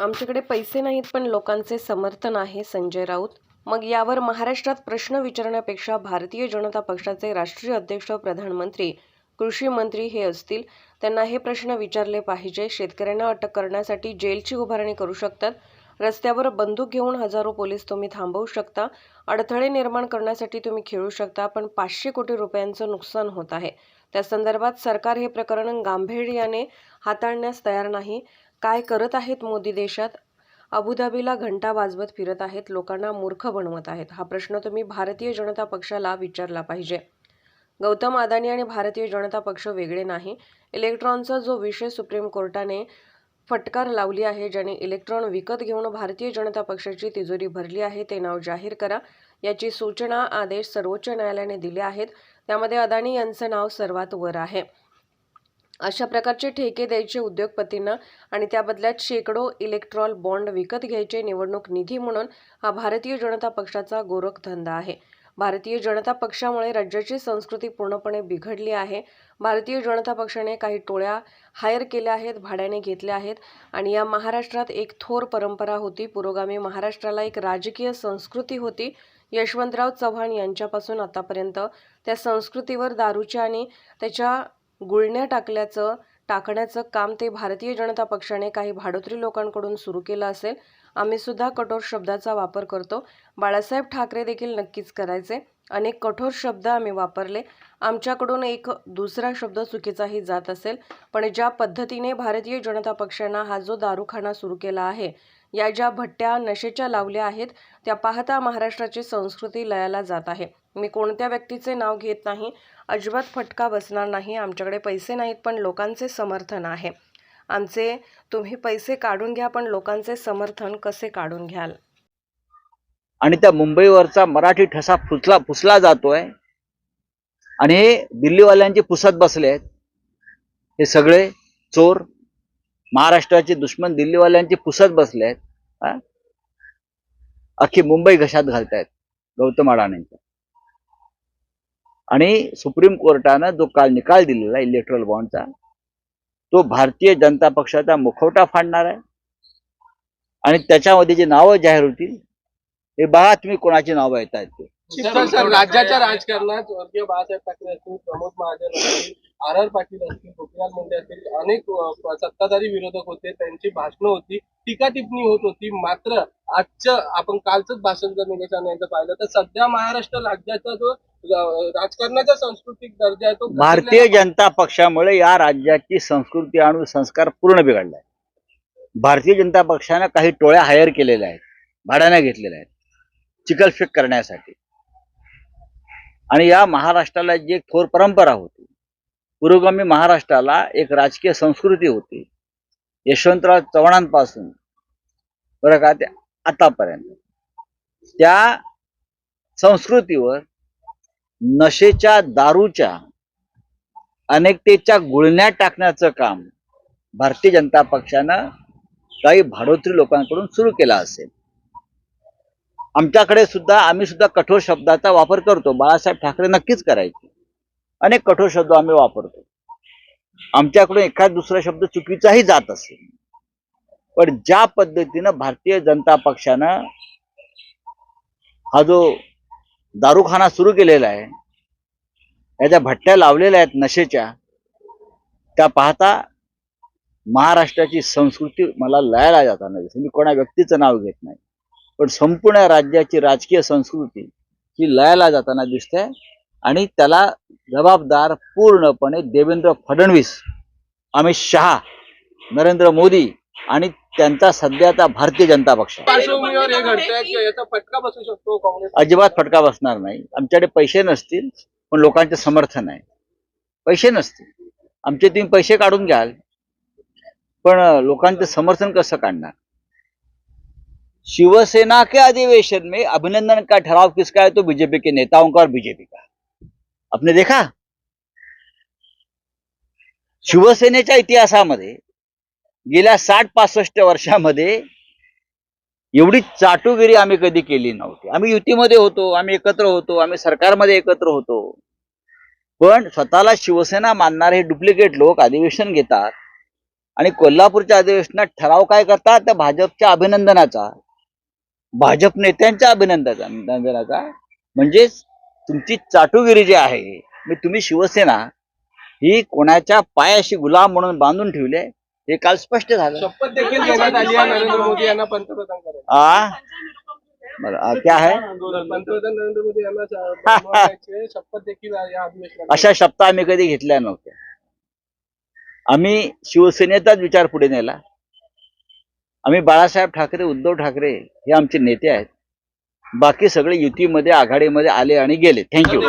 आमच्याकडे पैसे नाहीत पण लोकांचे समर्थन आहे संजय राऊत. मग यावर महाराष्ट्रात प्रश्न विचारण्यापेक्षा भारतीय जनता पक्षाचे राष्ट्रीय अध्यक्ष प्रधानमंत्री कृषी मंत्री हे असतील. त्यांना हे प्रश्न विचारले पाहिजे. शेतकऱ्यांना अटक करण्यासाठी जेलची उभारणी करू शकतात. रस्त्यावर बंदूक घेऊन हजारो पोलीस तुम्ही थांबवू शकता. अडथळे निर्माण करण्यासाठी तुम्ही खेळू शकता पण पाचशे कोटी रुपयांचं नुकसान होत आहे. त्या संदर्भात सरकार हे प्रकरण गांभीर्याने हाताळण्यास तयार नाही. काय करत आहेत मोदी देशात? अबुधाबीला घंटा वाजवत फिरत आहेत लोकांना मूर्ख बनवत आहेत. हा प्रश्न तुम्ही भारतीय जनता पक्षाला विचारला पाहिजे. गौतम अदानी आणि भारतीय जनता पक्ष वेगळे नाही. इलेक्ट्रॉनचा जो विषय सुप्रीम कोर्टाने फटकार लावली आहे ज्याने इलेक्ट्रॉन विकत घेऊन भारतीय जनता पक्षाची तिजोरी भरली आहे ते नाव जाहीर करा. याची सूचना आदेश सर्वोच्च न्यायालयाने दिले आहेत. त्यामध्ये अदानी यांचं नाव सर्वात वर आहे. अशा प्रकारचे ठेके द्यायचे उद्योगपतींना आणि त्याबदल्यात शेकडो इलेक्ट्रॉल बॉन्ड विकत घ्यायचे निवडणूक निधी म्हणून हा भारतीय जनता पक्षाचा गोरखधंदा आहे. भारतीय जनता पक्षामुळे राज्याची संस्कृती पूर्णपणे बिघडली आहे. भारतीय जनता पक्षाने काही टोळ्या हायर केल्या आहेत भाड्याने घेतल्या आहेत आणि या महाराष्ट्रात एक थोर परंपरा होती. पुरोगामी महाराष्ट्राला एक राजकीय संस्कृती होती. यशवंतराव चव्हाण यांच्यापासून आतापर्यंत त्या संस्कृतीवर दारूच्या आणि त्याच्या गुळण्या टाकल्याचं टाकण्याचं काम ते भारतीय जनता पक्षाने काही भाडोत्री लोकांकडून सुरू केलं असेल आम्ही सुद्धा कठोर शब्दाचा वापर करतो. बाळासाहेब ठाकरे देखील नक्कीच करायचे. अनेक कठोर शब्द आम्ही वापरले. आमच्याकडून एक दुसरा शब्द चुकीचाही जात असेल. पण ज्या पद्धतीने भारतीय जनता पक्षानं हा जो दारूखाना सुरू केला आहे या ज्या भट्ट्या नशेच्या लावल्या आहेत त्या पाहता महाराष्ट्राची संस्कृती लयाला जात आहे. मी कोणत्या व्यक्तीचे नाव घेत नाही अजिबात फटका बसणार नाही आमच्याकडे पैसे नाहीत पण लोकांचे समर्थन आहे. आमचे तुम्ही पैसे काढून घ्या पण लोकांचे समर्थन कसे काढून घ्याल? आणि त्या मुंबईवरचा मराठी ठसा फुसला फुसला जातोय. आणि हे दिल्लीवाल्यांचे पुसत बसले आहेत. हे सगळे चोर महाराष्ट्राचे दुश्मन दिल्लीवाल्यांचे पुसत बसले आहेत. अख्खी मुंबई घशात घालतायत गौतम अडाणींचा आणि सुप्रीम कोर्टानं जो काल निकाल दिलेला इलेक्ट्रल बॉन्डचा तो भारतीय जनता पक्षाचा मुखवटा फाडणार आहे. आणि त्याच्यामध्ये जे नावं जाहीर होतील हे बघा तुम्ही कोणाची नावं येत आहेत ते. सर सर राज्याच्या राजकारणात स्वर्गीय बाळासाहेब ठाकरे असतील प्रमोद महाजन असतील आर आर पाटील असतील गोपीनाथ मुंडे असतील अनेक सत्ताधारी विरोधक होते त्यांची भाषणं होती टीका टिप्पणी होत होती. मात्र आजचं आपण कालचंच भाषण जर निलेश राणे यांचं पाहिलं तर सध्या महाराष्ट्र राज्याचा जो राजकारणाचा सांस्कृतिक दर्जा आहे तो भारतीय जनता पक्षामुळे या राज्याची संस्कृती आणि संस्कार पूर्ण बिघडलाय भारतीय जनता पक्षानं काही टोळ्या हायर केलेल्या आहेत भाड्याने घेतलेल्या आहेत. चिकलफेक करण्यासाठी. आणि या महाराष्ट्राला जी एक थोर परंपरा होती पुरोगामी महाराष्ट्राला एक राजकीय संस्कृती होती यशवंतराव चव्हाणांपासून बरं का ते आतापर्यंत. त्या संस्कृतीवर नशेच्या दारूच्या अनेकतेच्या गुळण्या टाकण्याचं काम भारतीय जनता पक्षानं काही भाडोत्री लोकांकडून सुरू केलं असेल. आमच्याकडे सुद्धा आम्ही सुद्धा कठोर शब्दाचा वापर करतो. बाळासाहेब ठाकरे नक्कीच करायचे. अनेक कठोर शब्द आम्ही वापरतो. आमच्याकडून एखाद दुसरा शब्द चुकीचाही जात असेल पण ज्या पद्धतीनं भारतीय जनता पक्षानं हा जो दारूखाना सुरू केलेला आहे याच्या भट्ट्या लावलेल्या आहेत नशेच्या त्या पाहता महाराष्ट्राची संस्कृती मला लयाला जाताना दिसते. मी कोणा व्यक्तीचं नाव घेत नाही. पण संपूर्ण राज्याची राजकीय संस्कृती ही लयाला जाताना दिसते आणि त्याला जबाबदार पूर्णपणे देवेंद्र फडणवीस अमित शहा नरेंद्र मोदी आणि त्यांचा सध्याचा भारतीय जनता पक्ष. अजिबात फटका बसणार नाही. आमच्याकडे पैसे नसतील पण लोकांचे समर्थन आहे. पैसे नसतील. आमचे तुम्ही पैसे काढून घ्याल. पण लोकांचं समर्थन कसं काढणार? शिवसेना के अधिवेशन में अभिनंदन का ठराव किसका है? तो बीजेपी के नेताओं का और बीजेपी का। आपने देखा? शिवसेनेच्या इतिहासामध्ये गेल्या साठ पासष्ट वर्षामध्ये एवढी चाटुगिरी आम्ही कधी केली नव्हती. आम्ही युतीमध्ये होतो आम्ही एकत्र होतो आम्ही सरकारमध्ये एकत्र होतो. पण स्वतःला शिवसेना मानणारे हे डुप्लिकेट लोक अधिवेशन घेतात आणि कोल्हापूरच्या अधिवेशनात ठराव काय करतात? त्या भाजपच्या अभिनंदनाचा. भाजप नेत्यांच्या अभिनंदनाचा अभिनंदनाचा. म्हणजेच तुमची चाटुगिरी जी आहे मी तुम्ही शिवसेना ही कोणाच्या पायाशी गुलाम म्हणून बांधून ठेवले हे काल स्पष्ट झालं. शपथ देखील घेण्यात आली आहे नरेंद्र मोदी यांना पंतप्रधान करायचं आ? बरं, क्या है? पंतप्रधान नरेंद्र मोदी यांना बनवायचे शपथ देखील या अधिवेशनात अशा शब्द आम्ही कधी घेतल्या नव्हत्या. आम्ही शिवसेनेचाच विचार पुढे नेला. आम्ही बाळासाहेब ठाकरे उद्धव ठाकरे हे आमचे नेते आहेत. बाकी सगळे युतीमध्ये आघाडीमध्ये आले आणि गेले. थँक्यू